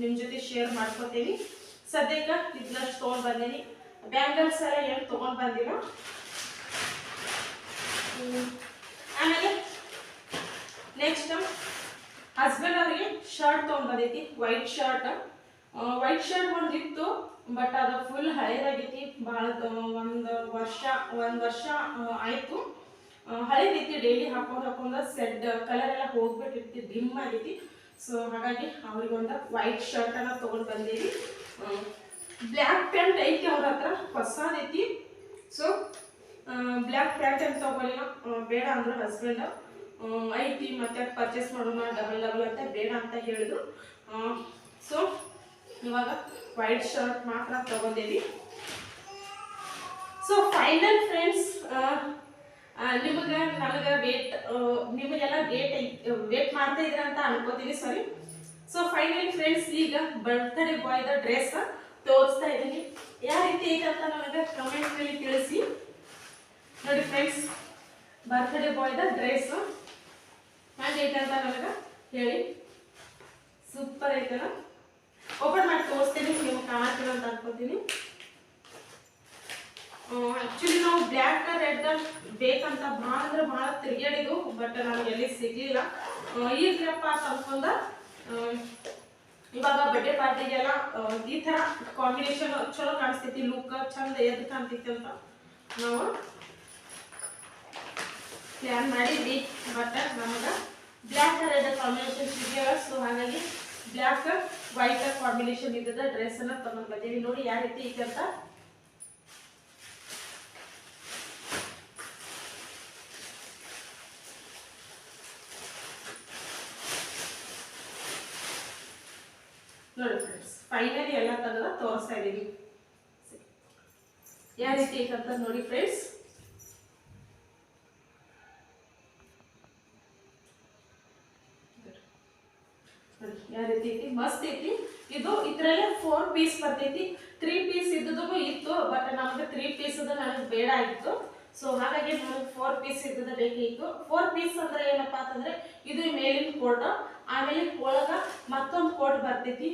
ನಿಮ್ಮ ಜೊತೆ ಶೇರ್ ಮಾಡ್ಕೋತೀನಿ ಸದ್ಯಕ್ಕೆ ಇದನ್ನ ತೊಗೊಂಡು ಬಂದೀನಿ. ಬ್ಯಾಂಗಲ್ಸ್ ಎಲ್ಲ ಏನು ತೊಗೊಂಡು ಬಂದಿಲ್ಲ. ಆಮೇಲೆ ನೆಕ್ಸ್ಟ್ ಹಸ್ಬೆಂಡ್ ಅವರಿಗೆ ಶರ್ಟ್ ತೊಗೊಂಡು ಬಂದೈತಿ ವೈಟ್ ಶರ್ಟ್ ವೈಟ್ ಶರ್ಟ್ ಒಂದಿತ್ತು ಬಟ್ ಅದು ಫುಲ್ ಹಳೇದಾಗೈತಿ. ಭಾಳ ಒಂದು ವರ್ಷ ಒಂದು ವರ್ಷ ಆಯ್ತು. ಹಳೇದೈತಿ ಡೈಲಿ ಹಾಕೊಂಡು ಹಾಕೊಂಡು ಸೆಡ್ ಕಲರ್ ಎಲ್ಲ ಹೋಗ್ಬಿಟ್ಟಿರ್ತಿ ಡಿಮ್ ಆಗೈತಿ. ಸೊ ಹಾಗಾಗಿ ಅವ್ರಿಗೆ ಒಂದು ವೈಟ್ ಶರ್ಟ್ ಅನ್ನ ತೊಗೊಂಡು ಬಂದೀವಿ ಬ್ಲ್ಯಾಕ್ ಪ್ಯಾಂಟ್ ಐತಿ ಅವ್ರ ಹತ್ರ ಹೊಸದೈತಿ ಸೊ ಬ್ಲ್ಯಾಕ್ ಪ್ಯಾಂಟ್ ಅಂತ ತಗೊಳ್ಳಿ ಬೇಡ ಅಂದ್ರು ಹಸ್ಬೆಂಡ್ ಐತಿ, ಮತ್ತೆ ಪರ್ಚೇಸ್ ಮಾಡೋಣ ಡಬಲ್ ಡಬಲ್ ಅಂತ ಬೇಡ ಅಂತ ಹೇಳಿದ್ರು. ಸೊ ಇವಾಗ ವೈಟ್ ಶರ್ಟ್ ಮಾತ್ರ ತಗೊಂಡೀವಿ ಸೊ ಫೈನಲ್ ಫ್ರೆಂಡ್ಸ್ ನಿಮಗೆ ನನಗೆ ವೇಟ್ ನಿಮಗೆಲ್ಲ ವೇಟ್ ವೇಟ್ ಮಾಡ್ತಾ ಇದ್ರ ಅಂತ ಅನ್ಕೋತೀನಿ ಸಾರಿ ಸೊ ಫೈನಲಿ ಫ್ರೆಂಡ್ಸ್ ಈಗ ಬರ್ತ್ಡೇ ದ ಡ್ರೆಸ್ ತೋರಿಸ್ತಾ ಇದ್ದೀನಿ. ಯಾವ ರೀತಿ ಐತೆ ಅಂತ ನನಗೆ ಕಮೆಂಟ್ನಲ್ಲಿ ತಿಳಿಸಿ. ನೋಡಿ ಫ್ರೆಂಡ್ಸ್ ಬರ್ತ್ಡೇ ಬಾಯ್ದ ಡ್ರೆಸ್ ಹೇಗೈತೆ ಅಂತ ನನಗೆ ಹೇಳಿ. ಸೂಪರ್ ಐತಲ್ಲ. ಓಪನ್ ಮಾಡಿ ತೋರಿಸ್ತೀನಿ ನೀವು ಕಾಣ್ತೀರ ಅಂತ ಅನ್ಕೋತೀನಿ. ಆಕ್ಚುಲಿ ನಾವು ಬ್ಲ್ಯಾಕ್ ರೆಡ್ ಬೇಕಂತ ಭಾಳ ಅಂದ್ರೆ ಭಾಳ ತಿರುಗಾಡಿದ್ವು ಬಟ್ ನಮ್ಗೆ ಎಲ್ಲಿ ಸಿಗ್ಲಿಲ್ಲ. ಈಗಪ್ಪ ಗ್ರಪ್ಪ ಆ, ಇವಾಗ ಬರ್ಡೇ ಪಾರ್ಟಿಗೆಲ್ಲ ಈ ಥರ ಕಾಂಬಿನೇಷನ್ ಚಲೋ ಕಾಣಿಸ್ತೈತಿ ಲುಕ್ ಚಂದ ಎದ್ದು ಕಾಣ್ತೈತಿ ಅಂತ ನಾವು ಪ್ಲ್ಯಾನ್ ಮಾಡಿದ್ವಿ. ಬಟ್ ನಮಗೆ ಬ್ಲ್ಯಾಕ್ ರೆಡ್ ಕಾಂಬಿನೇಷನ್ ಸಿಗ್ಯಾವ ಸೊ ಹಾಗಾಗಿ ಬ್ಲ್ಯಾಕ್ ವೈಟ್ ಕಾಂಬಿನೇಷನ್ ಇದ್ದದ ಡ್ರೆಸ್ಸನ್ನು ತಗೊಂಡು ಬಂದೀವಿ. ನೋಡಿ ಯಾವ ರೀತಿ ಈಗ ನೋಡಿ ಫ್ರೆಂಡ್ಸ್ ಫೈನಲಿ ಎಲ್ಲ ತೆಗೆದ ತೋರಿಸ್ತಾ ಇದ್ದೀವಿ ಯಾವ ರೀತಿ ಐತಂತ ನೋಡಿ ಫ್ರೆಂಡ್ಸ್ ಯಾವ ರೀತಿ ಐತಿ? ಮಸ್ತ್ ಐತಿ. ಇದು ಇದ್ರಲ್ಲೇ ಫೋರ್ ಪೀಸ್ ಬರ್ತೈತಿ. ತ್ರೀ ಪೀಸ್ ಇದ್ದದ್ದು ಇತ್ತು ಬಟ್ ನಮಗೆ ತ್ರೀ ಪೀಸ್ ನನಗೆ ಬೇಡ ಆಗಿತ್ತು ಸೊ ಹಾಗಾಗಿ ನಮಗೆ ಫೋರ್ ಪೀಸ್ ಇದ್ದದ ಬೇಕಿತ್ತು ಫೋರ್ ಪೀಸ್ ಅಂದ್ರೆ ಏನಪ್ಪಾ ಅಂತಂದ್ರೆ, ಇದು ಮೇಲಿನ ಕೋಟ್. ಆಮೇಲೆ ಒಳಗ ಮತ್ತೊಂದು ಕೋಟ್ ಬರ್ತೈತಿ.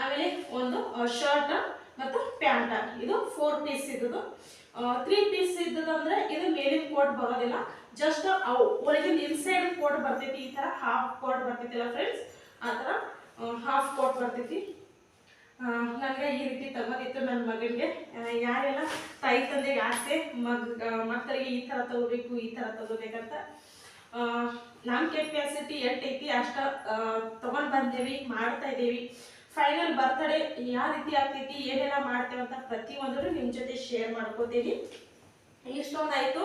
ಆಮೇಲೆ ಒಂದು ಶರ್ಟ್ ಮತ್ತು ಪ್ಯಾಂಟ್ ಇದು ಫೋರ್ ಪೀಸ್ ಇದ್ದದ್ದು. ತ್ರೀ ಪೀಸ್ ಇದ್ದದಂದ್ರೆ ಇದು ಮೇಲಿನ ಕೋಟ್ ಬರೋದಿಲ್ಲ. ಜಸ್ಟ್ ಅವು ಒಳಗಿನ ಇನ್ಸೈಡ್ ಕೋಟ್ ಬರ್ತೈತಿ. ಈ ಥರ ಹಾಫ್ ಕೋಟ್ ಬರ್ತೈತಿಲ್ಲ ಫ್ರೆಂಡ್ಸ್ ಆ ಥರ ಹಾಫ್ ಕೋಟ್ ಬರ್ತೈತಿ. ನನಗೆ ಈ ರೀತಿ ತಗೋದಿತ್ತು ನನ್ನ ಮಗನಿಗೆ. ಯಾರೆಲ್ಲ ತಾಯಿ ತಂದೆಗೆ ಆಸೆ, ಮಗ್ ಮಕ್ಕಳಿಗೆ ಈ ಥರ ತಗೋಬೇಕು, ಈ ಥರ ತಗೋಬೇಕಂತ ನಮ್ಮ ಕೆಪಾಸಿಟಿ ಎಷ್ಟೈತಿ ಅಷ್ಟ ತಗೊಂಡ್ ಬಂದೇವಿ, ಮಾಡ್ತಾ ಇದ್ದೀವಿ ಫೈನಲ್ ಬರ್ತ್ಡೇ ಯಾವ ರೀತಿ ಆಗ್ತೈತಿ, ಏನೆಲ್ಲ ಮಾಡ್ತೇವೆ ಅಂತ ಪ್ರತಿಯೊಂದನ್ನು ನಿಮ್ಮ ಜೊತೆ ಶೇರ್ ಮಾಡ್ಕೋತೀನಿ. ಇಷ್ಟೊಂದಾಯ್ತು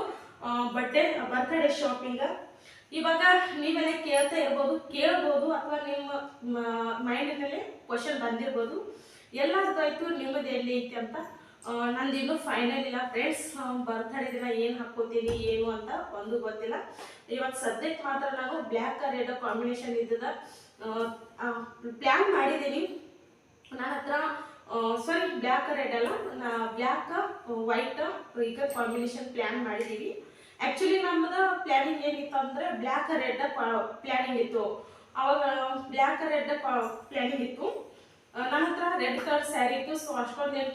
ಬಟ್ಟೆ ಬರ್ತ್ಡೇ ಶಾಪಿಂಗ್ ಇವಾಗ ನೀವೆಲ್ಲ ಕೇಳ್ತಾ ಇರ್ಬೋದು, ಕೇಳ್ಬೋದು ಅಥವಾ ನಿಮ್ಮ ಮೈಂಡಿನಲ್ಲಿ ಕ್ವಶನ್ ಬಂದಿರ್ಬೋದು. ಆಯ್ತು, ನಿಮ್ಮದು ಎಲ್ಲಿ ಐತೆ ಅಂತ. ನಂದು ಇನ್ನೂ ಫೈನಲ್ ಇಲ್ಲ. ಫ್ರೆಂಡ್ಸ್ ಬರ್ತ್ಡೇ ದಿನ ಏನು ಹಾಕೋತೀನಿ ಏನು ಅಂತ ಒಂದು ಗೊತ್ತಿಲ್ಲ. ಇವಾಗ ಸದ್ಯಕ್ಕೆ ಮಾತ್ರ ನಾನು ಬ್ಲ್ಯಾಕ್ ರೆಡ್ ಕಾಂಬಿನೇಷನ್ ಇದ್ದದ ಪ್ಲ್ಯಾನ್ ಮಾಡಿದ್ದೀನಿ. ನನ್ನ ಹತ್ರ ಸಾರಿ ಬ್ಲ್ಯಾಕ್ ರೆಡ್ ಅಲ್ಲ, ನಾ ಬ್ಲ್ಯಾಕ್ ವೈಟ್ ಈಗ ಕಾಂಬಿನೇಷನ್ ಪ್ಲ್ಯಾನ್ ಮಾಡಿದ್ದೀವಿ ಆ್ಯಕ್ಚುಲಿ ನಮ್ಮದು ಪ್ಲ್ಯಾನಿಂಗ್ ಏನಿತ್ತು ಅಂದರೆ ಬ್ಲ್ಯಾಕ್ ರೆಡ್ ಪ್ಲ್ಯಾನಿಂಗ್ ಇತ್ತು. ಅವಾಗ ಬ್ಲ್ಯಾಕ್ ರೆಡ್ ಪ್ಲ್ಯಾನಿಂಗ್ ಇತ್ತು. ನನ್ನ ಹತ್ರ ರೆಡ್ ಕಲರ್ ಸ್ಯಾರಿ ಇತ್ತು ಸೊ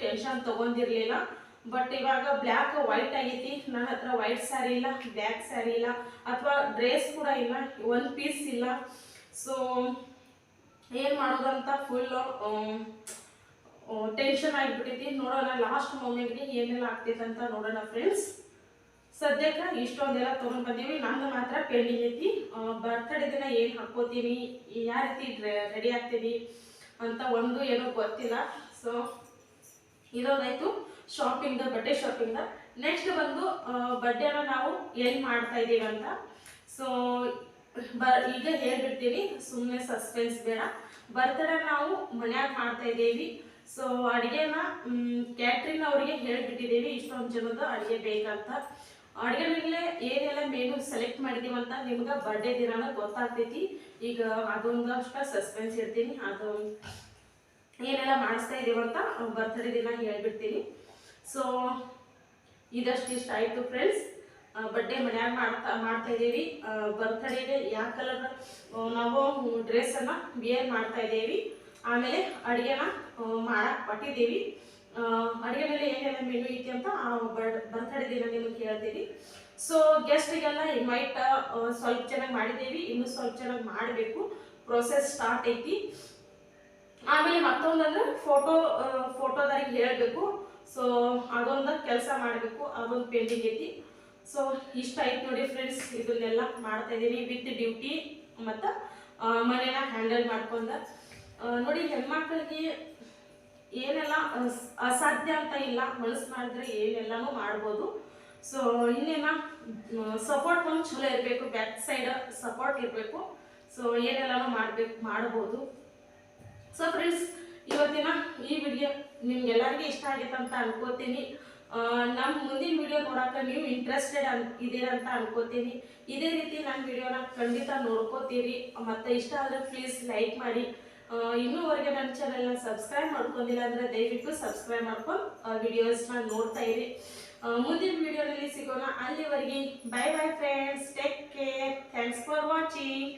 ಟೆನ್ಷನ್ ತೊಗೊಂಡಿರಲಿಲ್ಲ. ಬಟ್ ಇವಾಗ ಬ್ಲ್ಯಾಕ್ ವೈಟ್ ಆಗೈತಿ. ನನ್ನ ಹತ್ರ ವೈಟ್ ಸ್ಯಾರಿ ಇಲ್ಲ ಬ್ಲ್ಯಾಕ್ ಸ್ಯಾರಿ ಇಲ್ಲ. ಅಥವಾ ಡ್ರೆಸ್ ಕೂಡ ಇಲ್ಲ ಒಂದು ಪೀಸ್ ಇಲ್ಲ. ಸೊ ಏನು ಮಾಡೋದಂತ ಫುಲ್ ಟೆನ್ಷನ್ ಆಗಿಬಿಟ್ಟೈತಿ. ನೋಡೋಣ ಲಾಸ್ಟ್ ಮೂಮೆಂಟ್ಗೆ ಏನೆಲ್ಲ ಆಗ್ತೈತೆ ಅಂತ ನೋಡೋಣ ಫ್ರೆಂಡ್ಸ್ ಸದ್ಯಕ್ಕೆ ಇಷ್ಟೊಂದೆಲ್ಲ ತೊಗೊಂಡು ಬಂದೀವಿ. ನಂದು ಮಾತ್ರ ಪೆಂಡಿಂಗ್ ಐತಿ. ಬರ್ತಡೇ ದಿನ ಏನು ಹಾಕ್ಕೋತೀವಿ ಯಾವ ರೀತಿ ರೆಡಿ ಆಗ್ತೀವಿ ಅಂತ ಒಂದು ಏನೋ ಗೊತ್ತಿಲ್ಲ. ಸೊ ಇರೋದಾಯ್ತು ಶಾಪಿಂಗ್ದ ಬಟ್ಟೆ ಶಾಪಿಂಗ್ದ ನೆಕ್ಸ್ಟ್ ಬಂದು ಬಡ್ಡೆನ ನಾವು ಏನು ಮಾಡ್ತಾ ಇದ್ದೀವಿ ಅಂತ. ಸೊ ಬ ಈಗ ಹೇಳ್ಬಿಡ್ತೀವಿ ಸುಮ್ಮನೆ ಸಸ್ಪೆನ್ಸ್ ಬೇಡ. ಬರ್ತಡ ನಾವು ಮನ್ಯಾಗ ಮಾಡ್ತಾ ಇದ್ದೀವಿ. ಸೊ ಅಡುಗೆನ ಕ್ಯಾಟ್ರಿಂಗ್ ಅವರಿಗೆ ಹೇಳಿಬಿಟ್ಟಿದ್ದೀವಿ, ಇಷ್ಟೊಂದು ಜನದ ಅಡುಗೆ ಬೇಕಂತ. ಅಡುಗೆ ಮೇಲೆ ಏನೆಲ್ಲ ಮೇನು ಸೆಲೆಕ್ಟ್ ಮಾಡಿದೀವಂತ ನಿಮ್ಗೆ ಬರ್ಡೇ ದಿನ ಗೊತ್ತಾಗ್ತೈತಿ. ಈಗ ಅದೊಂದಷ್ಟು ಸಸ್ಪೆನ್ಸ್ ಇರ್ತೀನಿ. ಅದು ಏನೆಲ್ಲ ಮಾಡಿಸ್ತಾ ಇದೀವಿ ಅಂತ ಬರ್ತ್ಡೇ ದಿನ ಹೇಳ್ಬಿಡ್ತೀನಿ. ಸೊ ಇದಷ್ಟು ಇಷ್ಟ ಆಯಿತು ಫ್ರೆಂಡ್ಸ್ ಬಡ್ಡೆ ಮನ್ಯಾಗ ಮಾಡ್ತಾ ಮಾಡ್ತಾ ಇದ್ದೀವಿ. ಬರ್ತ್ಡೇಗೆ ಯಾವ ಕಲರ್ ನಾವು ಡ್ರೆಸ್ಸನ್ನು ವಿಯರ್ ಮಾಡ್ತಾ ಇದ್ದೀವಿ. ಆಮೇಲೆ ಅಡುಗೆನ ಮಾಡಕ್ಕೆ ಪಟ್ಟಿದ್ದೀವಿ. ಅಡುಗೆ ಮೇಲೆ ಏನೆಲ್ಲ ಮೆನು ಐತಿ ಅಂತ ಬರ್ತಡೇ ದಿನ ನಿಮಗೆ ಕೇಳ್ತೀವಿ ಸೊ ಗೆಸ್ಟಿಗೆಲ್ಲ ಇನ್ವೈಟ್ ಸ್ವಲ್ಪ ಚೆನ್ನಾಗಿ ಮಾಡಿದ್ದೀವಿ. ಇನ್ನು ಸ್ವಲ್ಪ ಚೆನ್ನಾಗಿ ಮಾಡಬೇಕು. ಪ್ರೊಸೆಸ್ ಸ್ಟಾರ್ಟ್ ಐತಿ. ಆಮೇಲೆ ಮತ್ತೊಂದಂದ್ರೆ ಫೋಟೋ ಫೋಟೋದಾರಿಗೆ ಹೇಳಬೇಕು. ಸೊ ಅದೊಂದು ಕೆಲಸ ಮಾಡಬೇಕು. ಅದೊಂದು ಪೇಂಟಿಂಗ್ ಐತಿ. ಸೊ ಇಷ್ಟ ಆಯ್ತು ನೋಡಿ ಫ್ರೆಂಡ್ಸ್ ಇದನ್ನೆಲ್ಲ ಮಾಡ್ತಾ ಇದ್ದೀನಿ ವಿತ್ ಡ್ಯೂಟಿ ಮತ್ತು ಮನೇನ ಹ್ಯಾಂಡಲ್ ಮಾಡ್ಕೊಂಡ. ನೋಡಿ ಹೆಣ್ಮಕ್ಳಿಗೆ ಏನೆಲ್ಲ ಅಸ್- ಅಸಾಧ್ಯ ಅಂತ ಇಲ್ಲ, ಮನಸ್ಸು ಮಾಡಿದ್ರೆ ಏನೆಲ್ಲನೂ ಮಾಡ್ಬೋದು. ಸೊ ಇನ್ನೇನ ಸಪೋರ್ಟ್ ಒಂದು ಚಲೋ ಇರಬೇಕು ಬ್ಯಾಕ್ ಸೈಡ್ ಸಪೋರ್ಟ್ ಇರಬೇಕು. ಸೊ ಏನೆಲ್ಲನೂ ಮಾಡಬೇಕು, ಮಾಡ್ಬೋದು. ಸೊ ಫ್ರೆಂಡ್ಸ್ ಇವತ್ತಿನ ಈ ವಿಡಿಯೋ ನಿಮ್ಗೆಲ್ಲರಿಗೂ ಇಷ್ಟ ಆಗಿತ್ತಂತ ಅನ್ಕೋತೀನಿ. ನಮ್ಮ ಮುಂದಿನ ವಿಡಿಯೋ ನೋಡೋಕೆ ನೀವು ಇಂಟ್ರೆಸ್ಟೆಡ್ ಅನ್ ಇದ್ದೀರ ಅಂತ ಅನ್ಕೋತೀನಿ. ಇದೇ ರೀತಿ ನನ್ನ ವಿಡಿಯೋನ ಖಂಡಿತ ನೋಡ್ಕೋತೀರಿ. ಮತ್ತು ಇಷ್ಟ ಆದರೆ ಪ್ಲೀಸ್ ಲೈಕ್ ಮಾಡಿ. ಇನ್ನೂವರೆಗೆ ನನ್ನ ಚಾನೆಲ್ನ ಸಬ್ಸ್ಕ್ರೈಬ್ ಮಾಡ್ಕೊಂಡಿಲ್ಲ ಅಂದರೆ ದಯವಿಟ್ಟು ಸಬ್ಸ್ಕ್ರೈಬ್ ಮಾಡ್ಕೊಂಡು ವಿಡಿಯೋಸ್ನ ನೋಡ್ತಾ ಇರಿ. ಮುಂದಿನ ವಿಡಿಯೋನಲ್ಲಿ ಸಿಗೋಣ. ಅಲ್ಲಿವರೆಗೆ bye bye friends take care thanks for watching